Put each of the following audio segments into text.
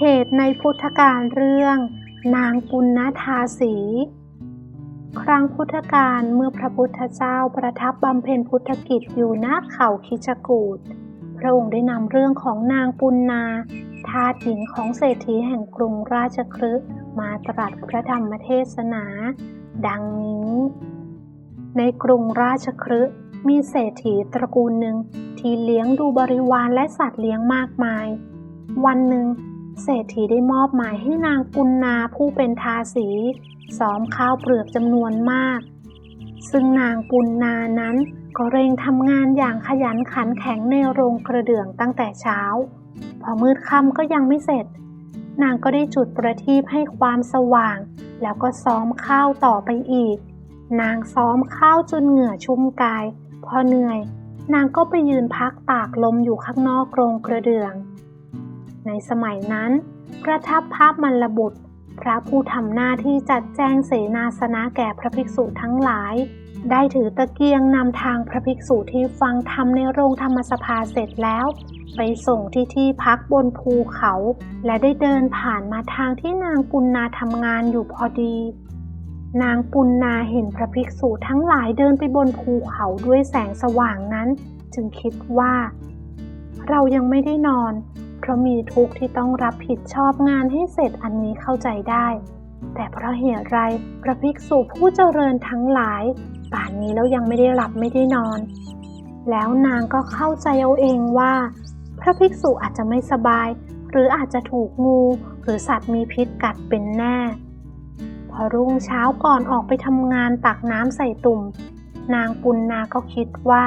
เหตุในพุทธการเรื่อง นางปุณณทาสี ครั้งพุทธกาลเมื่อพระพุทธเจ้าประทับบำเพ็ญพุทธกิจอยู่ณเขาคิชกูฏพระองค์ได้นำเรื่องของนางปุณนาทาสหญิงของเศรษฐีแห่งกรุงราชคฤห์มาตรัสพระธรรมเทศนา ดังนี้ ในกรุงราชคฤห์มีเศรษฐีตระกูลหนึ่งที่เลี้ยงดูบริวารและสัตว์เลี้ยงมากมาย วันหนึ่ง เศรษฐีได้มอบหมายให้นางปุณนาผู้เป็นทาสีซ้อมข้าวเปลือกจำนวนมาก ซึ่งนางปุณนานั้นก็เร่งทำงานอย่างขยันขันแข็งในโรงกระเดื่องตั้งแต่เช้า พอมืดค่ำก็ยังไม่เสร็จ นางก็ได้จุดประทีปให้ความสว่าง แล้วก็ซ้อมข้าวต่อไปอีก นางซ้อมข้าวจนเหงื่อชุ่มกาย พอเหนื่อย นางก็ไปยืนพักตากลมอยู่ข้างนอกโรงกระเดื่อง ในสมัยนั้น ประทับภาพมันรบุตร พระผู้ทำหน้าที่จัดแจงเสนาสนะแก่พระภิกษุทั้งหลาย ได้ถือตะเกียงนำทางพระภิกษุที่ฟังธรรมในโรงธรรมสภาเสร็จแล้ว ไปส่งที่ที่พักบนภูเขา และได้เดินผ่านมาทางที่นางปุณนาทำงานอยู่พอดี นางปุณนาเห็นพระภิกษุทั้งหลายเดินไปบนภูเขาด้วยแสงสว่างนั้น จึงคิดว่า เรายังไม่ได้นอน เพราะมีทุกข์ที่ต้องรับผิดชอบงานให้เสร็จอันนี้เข้าใจได้ แต่เพราะเหตุไรพระภิกษุผู้เจริญทั้งหลาย ป่านนี้แล้วยังไม่ได้หลับไม่ได้นอน แล้วนางก็เข้าใจเอาเองว่า พระภิกษุอาจจะไม่สบาย หรืออาจจะถูกงู หรือสัตว์มีพิษกัดเป็นแน่ พอรุ่งเช้าก่อนออกไปทำงานตักน้ำใส่ตุ่ม นางปุณนาก็คิดว่า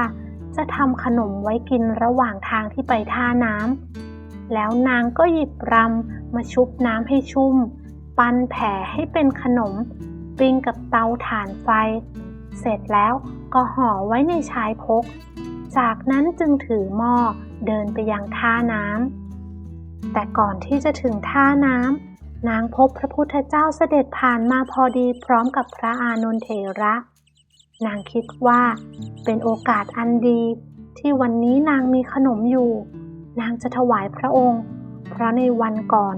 จะทำขนมไว้กินระหว่างทางที่ไปท่าน้ำ แล้วนางก็หยิบรำมาชุบน้ำให้ชุ่ม ปั้นแผ่ให้เป็นขนม ปิ้งกับเตาถ่านไฟ เสร็จแล้วก็ห่อไว้ในชายพก จากนั้นจึงถือหม้อเดินไปยังท่าน้ำ แต่ก่อนที่จะถึงท่าน้ำ นางพบพระพุทธเจ้าเสด็จผ่านมาพอดีพร้อมกับพระอานนทเถระ นางคิดว่าเป็นโอกาสอันดีที่วันนี้นางมีขนมอยู่ นางจะถวายพระองค์ เพราะในวันก่อน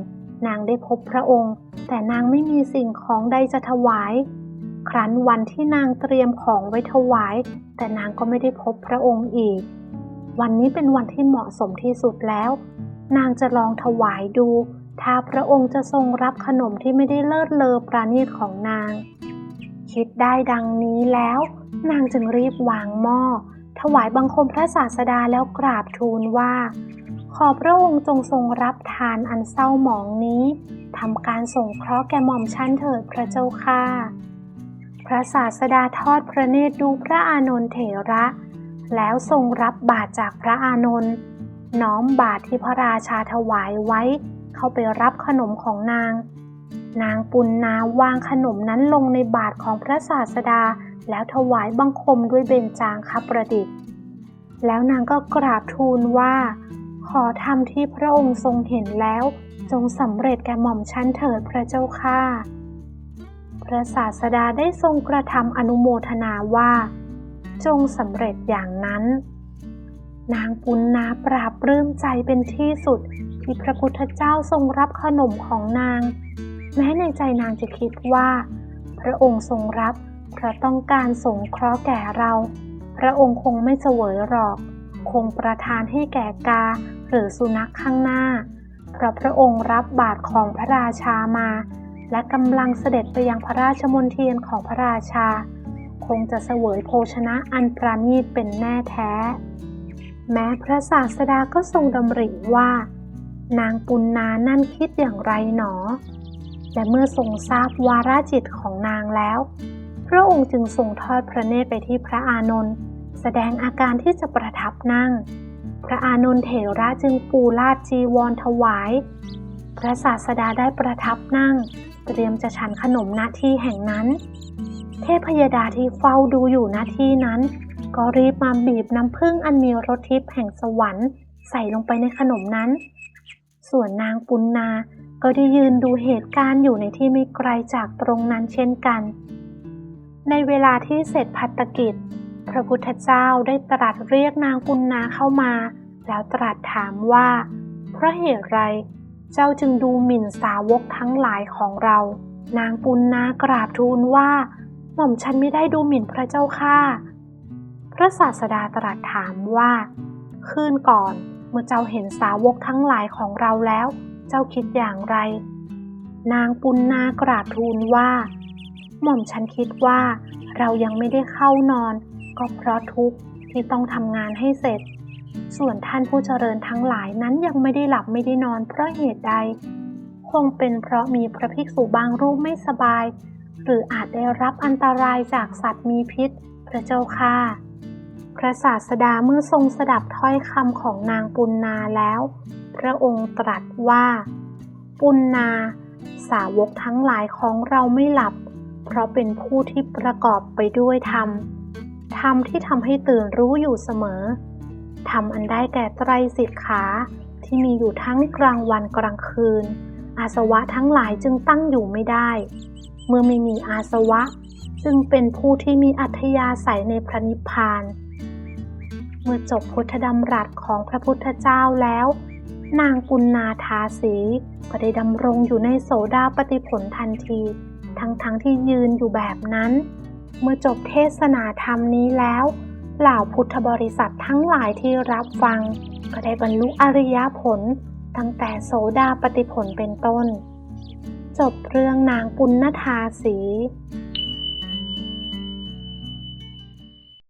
นางได้พบพระองค์ แต่นางไม่มีสิ่งของใดจะถวาย ครั้นวันที่นางเตรียมของไว้ถวาย แต่นางก็ไม่ได้พบพระองค์อีก วันนี้เป็นวันที่เหมาะสมที่สุดแล้ว นางจะลองถวายดู ถ้าพระองค์จะทรงรับขนมที่ไม่ได้เลิศเลอปราณีตของนาง คิดได้ดังนี้แล้ว นางจึงรีบวางหม้อ ถวายบังคมพระศาสดาแล้วกราบทูลว่า ขอพระองค์จงทรงรับทานอันเศร้าหมองนี้ทำการส่งเคราะห์แก่หม่อมชั้นเถิดพระเจ้าค่ะ พระศาสดาทอดพระเนตรดูพระอานนท์เถระ แล้วทรงรับบาตรจากพระอานนท์น้อมบาตรที่พระราชาถวายไว้ เข้าไปรับขนมของนาง นางปุณนาวางขนมนั้นลงในบาตรของพระศาสดา แล้วถวายบังคมด้วยเบญจางคประดิษฐ์ แล้วนางก็กราบทูลว่า ขอทำที่พระองค์ทรงเห็นแล้ว จงสำเร็จแก่หม่อมชั้นเถิดพระเจ้าค่ะพระศาสดาได้ทรงกระทำอนุโมทนาว่า จงสำเร็จอย่างนั้น นางปุณนาปราบปลื้มใจเป็นที่สุดที่พระพุทธเจ้าทรงรับขนมของนาง แม้ในใจนางจะคิดว่า พระองค์ทรงรับเพราะต้องการสงเคราะห์แก่เรา พระองค์คงไม่เสวยหรอก คงประทานให้แก่กา หรือสุนัขข้างหน้าเพราะพระองค์รับบาตรของพระราชามา และกำลังเสด็จไปยังพระราชมณฑีนของพระราชา คงจะเสวยโภชนะอันประณีตเป็นแน่แท้ แม้พระศาสดาก็ทรงดำริว่า นางปุณนานั่นคิดอย่างไรหนอ และเมื่อทรงทราบวาระจิตของนางแล้ว พระองค์จึงทรงทอดพระเนตรไปที่พระอานนท์แสดงอาการที่จะประทับนั่ง พระอานนท์เถระจึงปูลาดจีวรถวาย พระศาสดาได้ประทับนั่ง เตรียมจะฉันขนมณที่แห่งนั้น เทพยดาที่เฝ้าดูอยู่ณที่นั้น ก็รีบมาบีบน้ำผึ้งอันมีรสทิพย์แห่งสวรรค์ใส่ลงไปในขนมนั้น ส่วนนางปุณนาก็ได้ยืนดูเหตุการณ์อยู่ในที่ไม่ไกลจากตรงนั้นเช่นกัน ในเวลาที่เสร็จพัตกิจ พระพุทธเจ้าได้ตรัสเรียกนางปุณนาเข้ามา แล้วตรัสถามว่า เพราะเหตุไรเจ้าจึงดูหมิ่นสาวกทั้งหลายของเรา นางปุณณากราบทูลว่า หม่อมฉันไม่ได้ดูหมิ่นพระเจ้าค่ะพระศาสดาตรัสถามว่า คืนก่อนเมื่อเจ้าเห็นสาวกทั้งหลายของเราแล้ว เจ้าคิดอย่างไร นางปุณณากราบทูลว่า หม่อมฉันคิดว่า เรายังไม่ได้เข้านอน ก็เพราะทุกข์ที่ต้องทำงานให้เสร็จ ส่วนท่านผู้เจริญทั้งหลายนั้นยังไม่ได้หลับไม่ได้นอนเพราะเหตุใด คงเป็นเพราะมีพระภิกษุบางรูปไม่สบาย หรืออาจได้รับอันตรายจากสัตว์มีพิษ พระเจ้าค่ะ พระศาสดาเมื่อทรงสดับถ้อยคำของนางปุณนาแล้ว พระองค์ตรัสว่า ปุณนา สาวกทั้งหลายของเราไม่หลับ เพราะเป็นผู้ที่ประกอบไปด้วยธรรม ธรรมที่ทำให้ตื่นรู้อยู่เสมอธรรมอันได้แก่ไตรสิกขาที่มีอยู่ทั้งกลางวันกลางคืน อาสวะทั้งหลายจึงตั้งอยู่ไม่ได้ เมื่อไม่มีอาสวะ จึงเป็นผู้ที่มีอัธยาศัยในพระนิพพาน เมื่อจบพุทธดำรัสของพระพุทธเจ้าแล้ว นางปุณนาทาสีก็ได้ดำรงอยู่ในโสดาปฏิผลทันที ทั้งๆทที่ยืนอยู่แบบนั้น เมื่อจบเทศนาธรรมนี้แล้ว เหล่าพุทธบริษัททั้งหลายที่รับฟัง ก็ได้บรรลุอริยผล ตั้งแต่โสดาปฏิผลเป็นต้น จบเรื่องนางปุณณธาสี